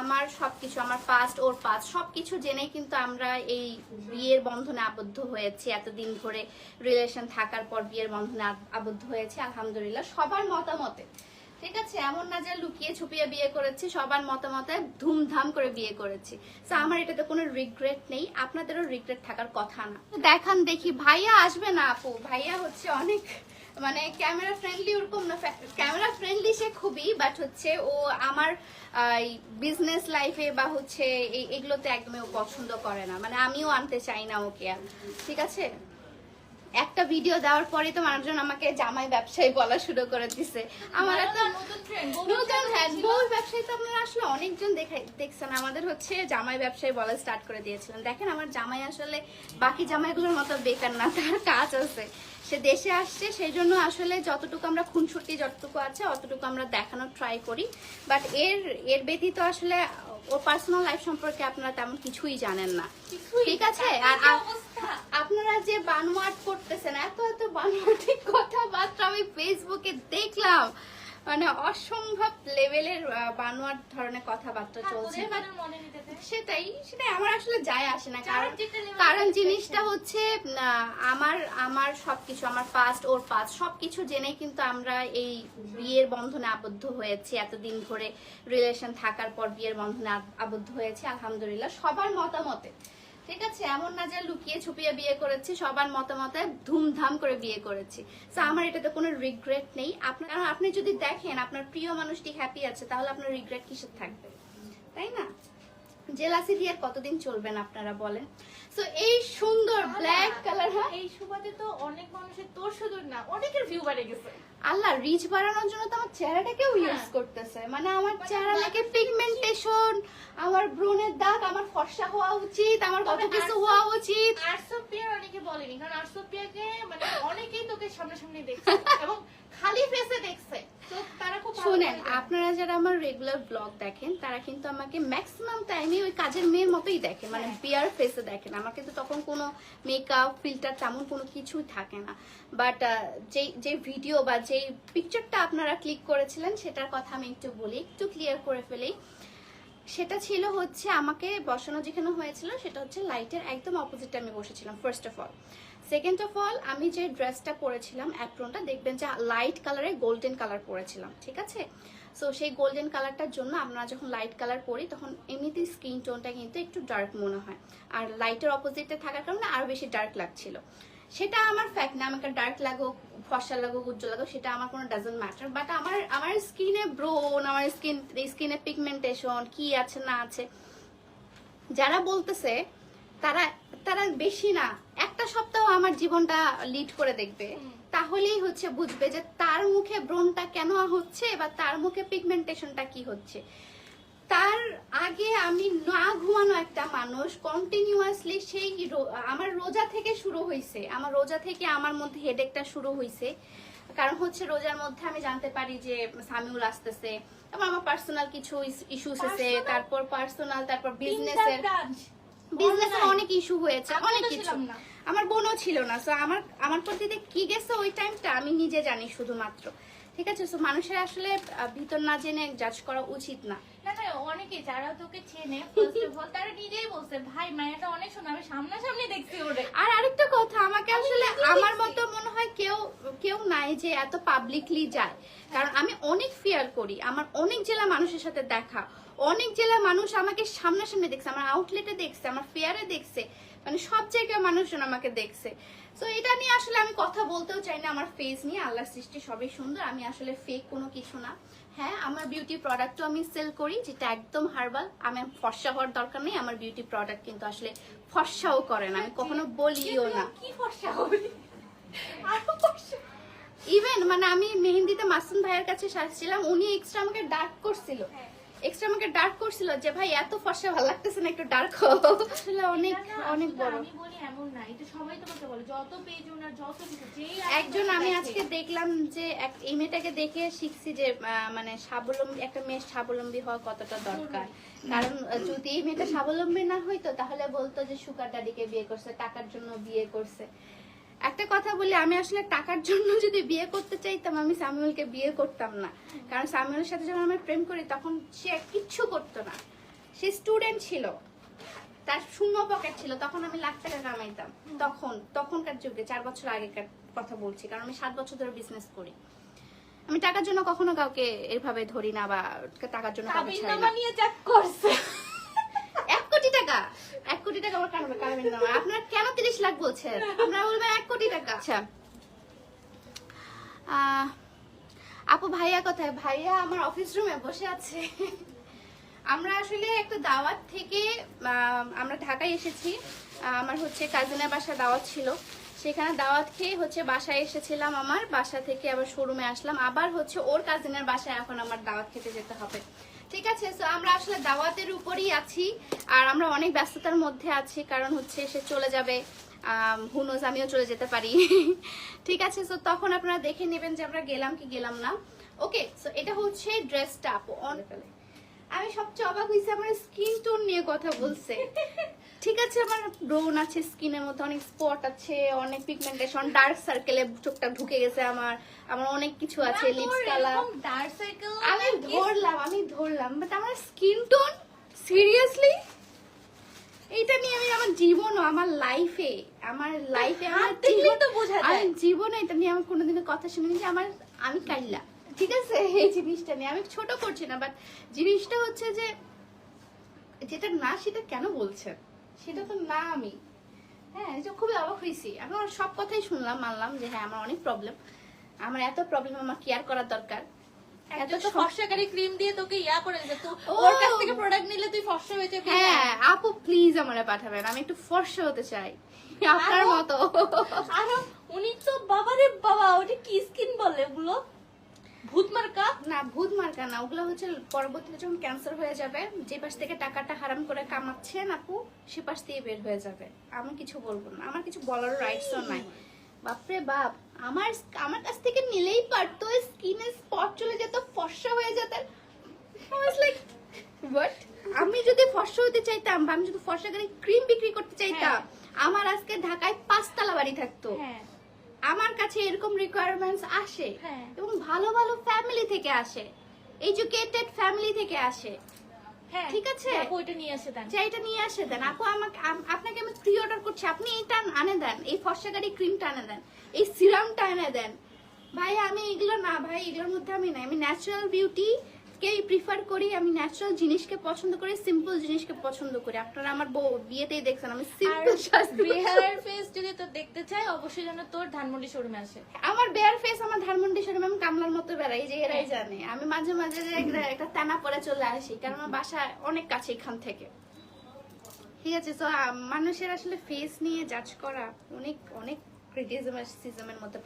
আমার সবকিছু, আমার পাস্ট ওর পাস্ট সবকিছু জেনেই কিন্তু আমরা এই বিয়ের বন্ধনে আবদ্ধ হয়েছি। এতদিন ধরে রিলেশন থাকার পর বিয়ের বন্ধনে আবদ্ধ হয়েছি, আলহামদুলিল্লাহ। সবার মতামতে, ঠিক আছে? এমন না যে লুকিয়ে ছুপিয়ে বিয়ে করেছি, সবার মতামতে ধুমধাম করে বিয়ে করেছি। তো আমার এটাতে কোনো রিগ্রেট নেই। আপনাদেরও রিগ্রেট থাকার কথা না। দেখান দেখি, ভাইয়া আসবে না আপু? ভাইয়া হচ্ছে অনেক মানে ক্যামেরা ফ্রেন্ডলি ওরকম না ক্যামেরা ফ্রেন্ডলি সে খুবই বাট হচ্ছে ও আমার বিজনেস লাইফে বা হচ্ছে এগুলোতে একদমই ও পছন্দ করে না। মানে আমিও আনতে চাই না ওকে ঠিক আছে? একটা ভিডিও দেওয়ার পরে তো মানুষজন আমাকে জামাই ব্যবসায়ী বলা শুরু করে দিছে। আমার নতুন হ্যাঁ বউ ব্যবসায়ী তো আপনারা আসলে অনেকজন দেখাই দেখছেন। আমাদের হচ্ছে জামাই ব্যবসায়ী বলা স্টার্ট করে দিয়েছিলেন। দেখেন আমার জামাই আসলে বাকি জামাইগুলোর মতো বেকার না তার কাজ আছে। সে দেশে আসছে সেই জন্য আসলে যতটুকু আমরা খুনসুটি যতটুকু আছে অতটুকু আমরা দেখানোর ট্রাই করি। বাট এর এর ব্যতীত আসলে ওর পার্সোনাল লাইফ সম্পর্কে আপনারা তেমন কিছুই জানেন না। ঠিক আছে? আর আপনারা যে বানোয়াট করতেছেন এত এত বানোয়াটি কথাবার্তা আমি ফেসবুকে দেখলাম। মানে অসম্ভব লেভেলের বানোয়াট ধরনের কথাবার্তা হ্যাঁ, চলছে। সেটাই সেটাই আমার আসলে যায় আসে না। কারণ কারণ জিনিসটা হচ্ছে আমার আমার সবকিছু আমার পাস্ট ওর পাস্ট সবকিছু জেনেই কিন্তু আমরা এই বিয়ের বন্ধনে আবদ্ধ হয়েছি। এতদিন ধরে রিলেশন থাকার পর বিয়ের বন্ধনে আব- আবদ্ধ হয়েছি। আলহামদুলিল্লাহ সবার মতামতে। ঠিক আছে এমন না যে লুকিয়ে ছুপিয়ে বিয়ে করেছি সবার মতামতে ধুমধাম করে বিয়ে করেছি। তো আমার এটাতে কোনো রিগ্রেট নেই। আপনার কারণ আপনি যদি দেখেন আপনার প্রিয় মানুষটি হ্যাপি আছে তাহলে আপনার রিগ্রেট কিসের থাকবে? তাই না? জেলাসি দিয়ে কতদিন চলবেন আপনারা বলেন? সো এই সুন্দর ব্ল্যাক কালার হ্যাঁ? এই সুবাদে তো অনেক মানুষের তোর শুধু না অনেকের ভিউ বেড়ে গেছে। আল্লাহ রিচ বাড়ানোর জন্য তো আমার চেহারাটাকেও ইউজ হ্যাঁ। করতেছে। মানে আমার চেহারা চেহারাটাকে black পিগমেন্টেশন আমার ব্রণের দাগ আমার ফর্সা হওয়া উচিত আমার কত কিছু হওয়া উচিত। আর্টসোপিয়ার অনেকে বলেনি কারণ আর্টসোপিয়াকে মানে অনেকেই তোকে সামনাসামনি দেখছে এবং খালি ফেসে দেখছে। তো তারা খুব ভালো শুনেন আপনারা যারা আমার রেগুলার ব্লগ দেখেন তারা কিন্তু আমাকে ম্যাক্সিমাম টাইমে ওই কাজের মেয়ের মতোই দেখেন মানে হ্যাঁ। বিয়ার ফেসে দেখেন। আমার কিন্তু তখন কোনো মেকআপ ফিল্টার তেমন কোনো কিছুই থাকে না। বাট যে যে ভিডিও বা যে পিকচারটা আপনারা ক্লিক করেছিলেন সেটার কথা আমি একটু বলি একটু ক্লিয়ার করে ফেলি। সেটা ছিল হচ্ছে আমাকে বসানো যেখানে হয়েছিল সেটা হচ্ছে লাইটের একদম অপোজিটে আমি বসেছিলাম first of all second of all আমি যে ড্রেসটা পরেছিলাম অ্যাপ্রনটা দেখবেন যে লাইট কালারে গোল্ডেন কালার পরেছিলাম, ঠিক আছে? সো সেই গোল্ডেন কালারটার জন্য আমরা যখন লাইট কালার পরি, তখন এমনিতেই স্কিন টোনটা কিন্তু একটু ডার্ক মনে হয়। আর লাইটের অপোজিটে থাকার কারণে আরও বেশি ডার্ক লাগছিল। সেটা আমার ফ্যাক্ট না, আমাকে ডার্ক লাগুক ফর্সা লাগুক উজ্জ্বল লাগুক সেটা আমার কোনো ডাজন্ট ম্যাটার বাট আমার আমার স্কিনে ব্রোন আমার স্কিন স্কিনে পিগমেন্টেশন কি আছে না আছে যারা বলতেছে তারা তারা বেশি না একটা সপ্তাহ আমার জীবনটা লিড করে দেখবে। তাহলেই হচ্ছে বুঝবে যে তার মুখে ব্রণটা কেন হচ্ছে বা তার মুখে পিগমেন্টেশনটা কি হচ্ছে। তার আগে আমি না ঘুমানো একটা মানুষ কন্টিনিউয়াসলি সেই আমার রোজা থেকে শুরু হয়েছে আমার রোজা থেকে আমার মধ্যে হেডেকটা শুরু হয়েছে কারণ হচ্ছে রোজার মধ্যে আমি জানতে পারি যে সামিউল আসতেছে এবং আমার পার্সোনাল কিছু ইস্যুস আছে তারপর পার্সোনাল তারপর বিজনেসের। বিজনেসের অনেক ইস্যু হয়েছে অনেক কিছু। আমার বোনও ছিল না সো আমার আমার প্রতি কি গেছে ওই টাইমটা আমি নিজে জানি শুধুমাত্র। ঠিক আছে? সো মানুষের আসলে ভিতর না জেনে জাজ করা উচিত না। না না অনেকে যারা তোকে চেনে ফার্স্ট অফ অল তারা নিজেই বলছে ভাই মায়াটা অনেক শোনা আমি সামনাসামনি দেখছি ওরে। আর আরেকটা কথা আমাকে আসলে আমার। মতো মনে হয় কেউ কেউ নাই যে এত পাবলিকলি যায়। কারণ আমি অনেক ফিয়ার করি আমার অনেক জেলা মানুষের সাথে দেখা অনেক জেলা মানুষ আমাকে সামনাসামনি দেখছে আমার আউটলেটে দেখছে আমার ফেয়ারে দেখছে মানে সব জায়গায় মানুষজন আমাকে দেখছে। তো এটা নিয়ে আসলে আমি কথা বলতেও চাই না আমার ফেস নিয়ে আল্লাহ সৃষ্টি সবই সুন্দর আমি আসলে ফেক কোনো কিছু না। হ্যাঁ আমার বিউটি প্রোডাক্টও আমি সেল করি যেটা একদম হার্বাল আমি ফর্সা হওয়ার দরকার নেই আমার বিউটি প্রোডাক্ট কিন্তু আসলে ফর্সাও করে না। আমি কখনো বলিও না। কি ফর্সা হবে? ইভেন মানে আমি মেহেন্দিতে মাসুম ভাইয়ের কাছে সাজছিলাম উনি এক্সট্রা আমাকে ডার্ক করছিল। হ্যাঁ। এক্সট্রা আমাকে ডার্ক করছিল যে ভাই এত ফর্সা ভালো লাগতেছে না একটু ডার্ক আসলে অনেক অনেক বড়। আমি বলি এমন না এটা সবাই তোমাকে বলে। যত পেজ ওনার যত কিছু যেই একজন আমি আজকে দেখলাম যে এক- এই মেয়েটাকে দেখে শিখছি যে মানে স্বাবলম্বী একটা মেয়ের স্বাবলম্বী হওয়া কতটা দরকার। কারণ যদি এই মেয়েটা স্বাবলম্বী না হইতো তাহলে বলতো যে সুগার ডাডিকে বিয়ে করছে টাকার জন্য বিয়ে করছে। একটা কথা বলি আমি আসলে টাকার জন্য যদি বিয়ে করতে চাইতাম আমি সামিউলকে বিয়ে করতাম না। কারণ সামিউলের সাথে যখন আমি প্রেম করি তখন সে কিচ্ছু করতো না। সে স্টুডেন্ট ছিল। তার শূন্য পকেট ছিল। তখন আমি লাখ টাকা কামাইতাম। তখন তখনকার যুগে চার বছর আগেকার কথা বলছি কারণ আমি সাত বছর ধরে বিজনেস করি। আমি টাকার জন্য কখনো কাউকে এভাবে ধরি না বা টাকার জন্য কাউকে ছাড়ি না কাবিননামা নিয়ে চেক করছে এক কোটি টাকা এক কোটি টাকা আমার না। আপনার কেন তিরিশ লাখ বলছেন? আপনারা বলবেন এক কোটি টাকা। আচ্ছা। আপু ভাইয়া কোথায়? ভাইয়া আমার অফিস রুমে বসে আছে। আমরা আসলে একটা দাওয়াত থেকে আমরা ঢাকায় এসেছি। আমার হচ্ছে কাজিনের বাসা দাওয়াত ছিল। সেখানে দাওয়াত খেয়ে হচ্ছে বাসায় এসেছিলাম আমার। বাসা থেকে আবার শোরুমে আসলাম। আবার হচ্ছে ওর কাজিনের বাসায় এখন আমার দাওয়াত খেতে যেতে হবে। ঠিক আছে সো আমরা আসলে দাওয়াতের উপরই আছি, আর আমরা অনেক ব্যস্ততার মধ্যে আছি, কারণ হচ্ছে সে চলে যাবে হুনোজ আমিও চলে যেতে পারি। ঠিক আছে সো তখন আপনারা দেখে নেবেন যে আমরা গেলাম কি গেলাম না। ওকে সো এটা হচ্ছে ড্রেসটা আপু অন আমি সবচেয়ে অবাক হয়েছি আমার স্কিন টোন নিয়ে কথা বলছে। ঠিক আছে আমার ব্রোন আছে স্কিনের মধ্যে অনেক স্পট আছে অনেক পিগমেন্টেশন ডার্ক সার্কেলে চোখটা ঢুকে গেছে আমার আমার অনেক কিছু আছে লিপস কালার ডার্ক সার্কেল আমি ধরলাম আমি ধরলাম বাট আমার স্কিন টোন সিরিয়াসলি এইটা নিয়ে আমি আমার জীবনও আমার লাইফে আমার লাইফে আমার জীবন- তো বোঝা যায়। জীবনে এটা নিয়ে আমার কোনোদিনও কথা শুনিনি যে আমার আমি কাইল্লা ঠিক আছে এই জিনিসটা নিয়ে। আমি ছোট করছি না বাট জিনিসটা হচ্ছে যে যেটা না সেটা কেন বলছেন? সেটা তো না আমি। হ্যাঁ এটা খুবই অবাক হয়েছি। আমি আমার সব কথাই শুনলাম মানলাম যে হ্যাঁ আমার অনেক প্রবলেম আমার এত প্রবলেম আমার কেয়ার করার দরকার। এত তো ফর্সাকারী ক্রিম দিয়ে তোকে ইয়া করে দিতে তো ওর কাছ থেকে প্রোডাক্ট নিলে তুই ফর্সা হয়ে যাবি হ্যাঁ আপু প্লিজ আমারে পাঠাবেন আমি একটু ফর্সা হতে চাই। আপনার মতো। আর উনি তো বাবারে বাবা ওটা কি স্কিন বলে ওগুলো ভূত মার্কা না ভূত মার্কা না ওগুলো হচ্ছে পরবর্তীতে যখন ক্যান্সার হয়ে যাবে যে পাশ থেকে টাকাটা হারাম করে কামাচ্ছেন আপু সে পাশ দিয়ে বের হয়ে যাবে। আমি কিছু বলব না আমার কিছু বলার রাইটসও নাই। বাপরে বাপ আমার আমার কাছ থেকে নিলেই পারতো স্কিনে স্পট চলে যেত ফর্সা হয়ে যেত লাইক হোয়াট আমি যদি ফর্সা হতে চাইতাম বা আমি যদি ফর্সা করে ক্রিম বিক্রি করতে চাইতাম আমার আজকে ঢাকায় পাঁচতলা বাড়ি থাকতো। হ্যাঁ। আমার কাছে এরকম রিকোয়ারমেন্টস আসে হ্যাঁ। এবং ভালো ভালো ফ্যামিলি থেকে আসে এডুকেটেড ফ্যামিলি থেকে আসে। হ্যাঁ ঠিক আছে। আপু নিয়ে আসে দেন। এটা নিয়ে আসে দেন। আপু আমাকে আপনাকে আমি প্রি অর্ডার করছি। আপনি এটা আনে দেন। এই ফর্সাকারি ক্রিমটা আনে দেন। এই সিরামটা এনে দেন। ভাই আমি এগুলো না ভাই এগুলোর মধ্যে আমি নাই। আমি ন্যাচারাল বিউটি কে প্রিফার করি আমি ন্যাচারাল জিনিসকে পছন্দ করি সিম্পল জিনিসকে পছন্দ করি। আপনারা আমার বউ বিয়েতেই দেখছেন আমি সিম্পল সাজতে বিহার ফেস যদি তো দেখতে চাই অবশ্যই যেন তোর ধানমন্ডি শোরুমে আসে। আমার বেয়ার ফেস আমার ধানমন্ডি শোরুম আমি কামলার মতো বেড়াই যে এরাই হ্যাঁ। জানে। আমি মাঝে মাঝে যে একটা- টানা পরে চলে আসি কারণ আমার বাসা অনেক কাছে এখান থেকে। ঠিক আছে তো মানুষের আসলে ফেস নিয়ে জাজ করা অনেক অনেক ক্রিটিসিজমের মধ্যে